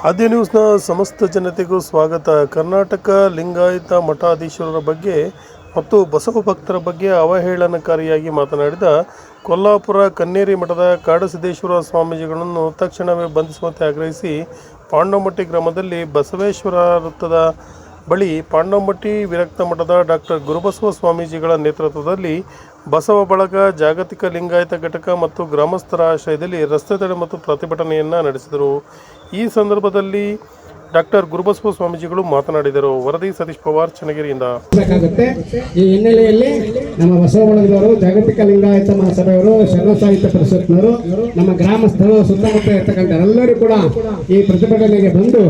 ಆದ್ಯ ನ್ಯೂಸ್ನ ಸಮಸ್ತ ಜನತೆಗೂ ಸ್ವಾಗತ. ಕರ್ನಾಟಕ ಲಿಂಗಾಯತ ಮಠಾಧೀಶರ ಬಗ್ಗೆ ಮತ್ತು ಬಸವ ಭಕ್ತರ ಬಗ್ಗೆ ಅವಹೇಳನಕಾರಿಯಾಗಿ ಮಾತನಾಡಿದ ಕೊಲ್ಲಾಪುರ ಕನ್ನೇರಿ ಮಠದ ಕಾಡಸಿದ್ದೇಶ್ವರ ಸ್ವಾಮೀಜಿಗಳನ್ನು ತಕ್ಷಣವೇ ಬಂಧಿಸುವಂತೆ ಆಗ್ರಹಿಸಿ ಪಾಂಡವಮಟ್ಟಿ ಗ್ರಾಮದಲ್ಲಿ ಬಸವೇಶ್ವರ ವೃತ್ತದ ಬಳಿ ಪಾಂಡವಮಟ್ಟಿ ವಿರಕ್ತ ಮಠದ ಡಾಕ್ಟರ್ ಗುರುಬಸವ ಸ್ವಾಮೀಜಿಗಳ ನೇತೃತ್ವದಲ್ಲಿ ಬಸವ ಬಳಗ, ಜಾಗತಿಕ ಲಿಂಗಾಯತ ಘಟಕ ಮತ್ತು ಗ್ರಾಮಸ್ಥರ ಆಶ್ರಯದಲ್ಲಿ ರಸ್ತೆ ತಡೆ ಮತ್ತು ಪ್ರತಿಭಟನೆಯನ್ನು ನಡೆಸಿದರು. ಈ ಸಂದರ್ಭದಲ್ಲಿ ಡಾಕ್ಟರ್ ಗುರುಬಸವ ಸ್ವಾಮೀಜಿಗಳು ಮಾತನಾಡಿದರು. ವರದಿ ಸತೀಶ್ ಪವಾರ್, ಚನ್ನಗಿರಿಯಿಂದ. ಈ ಹಿನ್ನೆಲೆಯಲ್ಲಿ ನಮ್ಮ ಬಸವಣ್ಣನವರು, ಜಾಗತಿಕ ಲಿಂಗಾಯತ ಮಹಾಸಭೆಯವರು, ಶರಣ ಸಾಹಿತ್ಯ ಪರಿಷತ್ನವರು, ನಮ್ಮ ಗ್ರಾಮಸ್ಥರು, ಸುತ್ತಮುತ್ತ ಇರ್ತಕ್ಕಂಥ ಎಲ್ಲರೂ ಕೂಡ ಈ ಪ್ರತಿಭಟನೆಗೆ ಬಂದು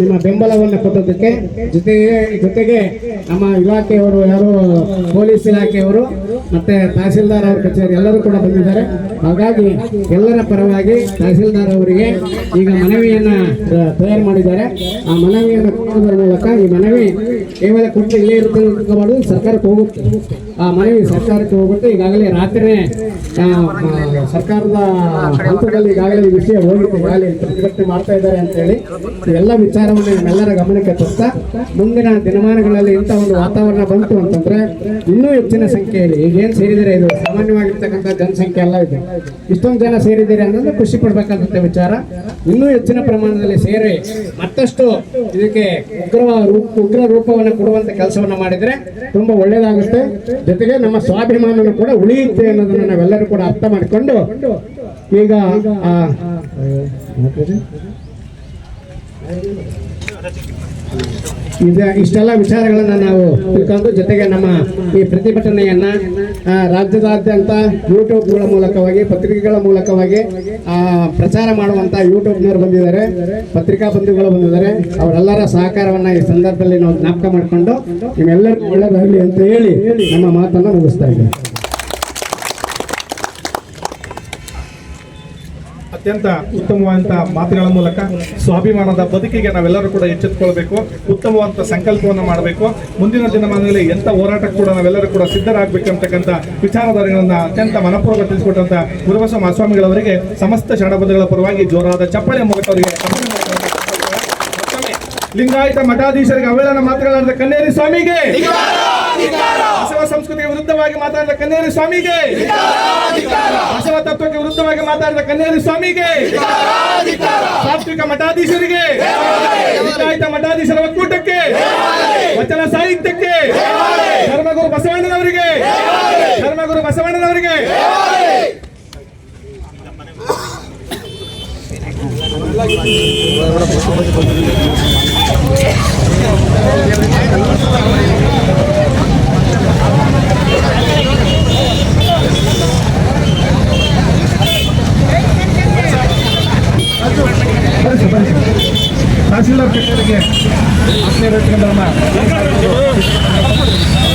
ನಿಮ್ಮ ಬೆಂಬಲವನ್ನು ಕೊಟ್ಟದಕ್ಕೆ ಜೊತೆಗೆ ಜೊತೆಗೆ ನಮ್ಮ ಇಲಾಖೆಯವರು ಯಾರು, ಪೊಲೀಸ್ ಇಲಾಖೆಯವರು ಮತ್ತೆ ತಹಸೀಲ್ದಾರ್ ಅವರ ಕಚೇರಿ ಎಲ್ಲರೂ ಕೂಡ ಬಂದಿದ್ದಾರೆ. ಹಾಗಾಗಿ ಎಲ್ಲರ ಪರವಾಗಿ ತಹಸೀಲ್ದಾರ್ ಅವರಿಗೆ ಈಗ ಮನವಿಯನ್ನ ತಯಾರು ಮಾಡಿದ್ದಾರೆ. ಆ ಮನವಿಯನ್ನು ಕೊಡುವುದರ ಮೂಲಕ ಈ ಮನವಿ ಕೇವಲ ಕೊಟ್ಟರೆ ಇಲ್ಲೇ ಇರುತ್ತೆ ಮಾಡೋದು ಸರ್ಕಾರಕ್ಕೆ ಹೋಗುತ್ತೆ. ಆ ಮನವಿ ಸರ್ಕಾರಕ್ಕೆ ಹೋಗುತ್ತೆ. ಈಗಾಗಲೇ ರಾತ್ರಿನೇ ಸರ್ಕಾರದ ಹಂತದಲ್ಲಿ ಈಗಾಗಲೇ ಈ ವಿಷಯ ಹೋಗಿತ್ತು ಈಗಾಗಲೇ ಪ್ರತಿಭಟನೆ ಮಾಡ್ತಾ ಇದ್ದಾರೆ ಅಂತ ಹೇಳಿ ಎಲ್ಲ ವಿಚಾರವನ್ನು ನಿಮ್ಮೆಲ್ಲರ ಗಮನಕ್ಕೆ ತರ್ತಾ, ಮುಂದಿನ ದಿನಮಾನಗಳಲ್ಲಿ ಇಂಥ ಒಂದು ವಾತಾವರಣ ಬಂತು ಅಂತಂದ್ರೆ ಇನ್ನೂ ಹೆಚ್ಚಿನ ಸಂಖ್ಯೆಯಲ್ಲಿ ಈಗೇನು ಸೇರಿದರೆ ಇದು? ಸಾಮಾನ್ಯವಾಗಿರ್ತಕ್ಕಂಥ ಜನಸಂಖ್ಯೆ ಎಲ್ಲ ಇದೆ. ಇಷ್ಟೊಂದು ಜನ ಸೇರಿದ್ದೀರಿ ಅಂತಂದ್ರೆ ಖುಷಿ ಪಡ್ಬೇಕಾದಂಥ ವಿಚಾರ. ಇನ್ನೂ ಹೆಚ್ಚಿನ ಪ್ರಮಾಣದಲ್ಲಿ ಸೇರಿ ಮತ್ತಷ್ಟು ಇದಕ್ಕೆ ಉಗ್ರ ಉಗ್ರ ರೂಪವನ್ನು ಕೊಡುವಂತ ಕೆಲಸವನ್ನು ಮಾಡಿದ್ರೆ ತುಂಬಾ ಒಳ್ಳೇದಾಗುತ್ತೆ ಜೊತೆಗೆ ನಮ್ಮ ಸ್ವಾಭಿಮಾನನು ಕೂಡ ಉಳಿಯುತ್ತೆ ಅನ್ನೋದನ್ನ ನಾವೆಲ್ಲರೂ ಕೂಡ ಅರ್ಥ ಮಾಡಿಕೊಂಡು ಈಗ ಈಗ ಇಷ್ಟೆಲ್ಲ ವಿಚಾರಗಳನ್ನು ನಾವು ತಿಳ್ಕೊಂಡು ಜೊತೆಗೆ ನಮ್ಮ ಈ ಪ್ರತಿಭಟನೆಯನ್ನ ರಾಜ್ಯದಾದ್ಯಂತ ಯೂಟ್ಯೂಬ್ಗಳ ಮೂಲಕವಾಗಿ, ಪತ್ರಿಕೆಗಳ ಮೂಲಕವಾಗಿ ಪ್ರಚಾರ ಮಾಡುವಂತ ಯೂಟ್ಯೂಬ್ನವರು ಬಂದಿದ್ದಾರೆ, ಪತ್ರಿಕಾ ಬಂಧುಗಳು ಬಂದಿದ್ದಾರೆ. ಅವರೆಲ್ಲರ ಸಹಕಾರವನ್ನ ಈ ಸಂದರ್ಭದಲ್ಲಿ ನಾವು ಜ್ಞಾಪಕ ಮಾಡಿಕೊಂಡು ನಿಮ್ಮೆಲ್ಲರಿಗೂ ಒಳ್ಳೆಯದಾಗಲಿ ಅಂತ ಹೇಳಿ ನಮ್ಮ ಮಾತನ್ನ ಮುಗಿಸ್ತಾ ಇದ್ದೇವೆ. ಅತ್ಯಂತ ಉತ್ತಮವಾದಂಥ ಮಾತುಗಳ ಮೂಲಕ ಸ್ವಾಭಿಮಾನದ ಬದುಕಿಗೆ ನಾವೆಲ್ಲರೂ ಕೂಡ ಎಚ್ಚೆತ್ತುಕೊಳ್ಬೇಕು ಉತ್ತಮವಾದಂಥ ಸಂಕಲ್ಪವನ್ನು ಮಾಡಬೇಕು. ಮುಂದಿನ ದಿನಮಾನದಲ್ಲಿ ಎಂಥ ಹೋರಾಟಕ್ಕೆ ಕೂಡ ನಾವೆಲ್ಲರೂ ಕೂಡ ಸಿದ್ಧರಾಗಬೇಕಂತಕ್ಕಂಥ ವಿಚಾರಧಾರೆಗಳನ್ನು ಅತ್ಯಂತ ಮನಪೂರ್ವಕ ತಿಳಿಸಿಕೊಟ್ಟಂಥ ಗುರುಬಸವ ಮಹಾಸ್ವಾಮಿಗಳವರಿಗೆ ಸಮಸ್ತ ಶರಣಬದ್ಧಗಳ ಪರವಾಗಿ ಜೋರಾದ ಚಪ್ಪಳೆ ಮೂಲಕ ಅವರಿಗೆ ಲಿಂಗಾಯತ ಮಠಾಧೀಶರಿಗೆ ಅವೇಳನ ಮಾತುಗಳಾದ ಕನ್ನೇರಿ ಸ್ವಾಮಿಗೆ. ಬಸವ ಸಂಸ್ಕೃತಿಗೆ ವಿರುದ್ಧವಾಗಿ ಮಾತಾಡಿದ ಕನ್ನೇರಿ ಸ್ವಾಮಿಗೆ. ಬಸವ ತತ್ವಕ್ಕೆ ವಿರುದ್ಧವಾಗಿ ಮಾತಾಡಿದ ಕನ್ನೇರಿ ಸ್ವಾಮಿಗೆ. ಸಾತ್ವಿಕ ಮಠಾಧೀಶರಿಗೆ. ಲಿಂಗಾಯತ ಮಠಾಧೀಶರ ಒಕ್ಕೂಟಕ್ಕೆ. ವಚನ ಸಾಹಿತ್ಯಕ್ಕೆ. ಧರ್ಮಗುರು ಬಸವಣ್ಣನವರಿಗೆ. ಧರ್ಮಗುರು ಬಸವಣ್ಣನವರಿಗೆ. ತಹಸೀಲ್ದಾರ್ ಕಚೇರಿಗೆ ಆತ್ಮೀಯರು ಇಟ್ಕೊಂಡವ್ರನ್ನ ದಯಮಾಡಿ, ಐದು ನಿಮಿಷ ಸಾಕಲ್ಲ?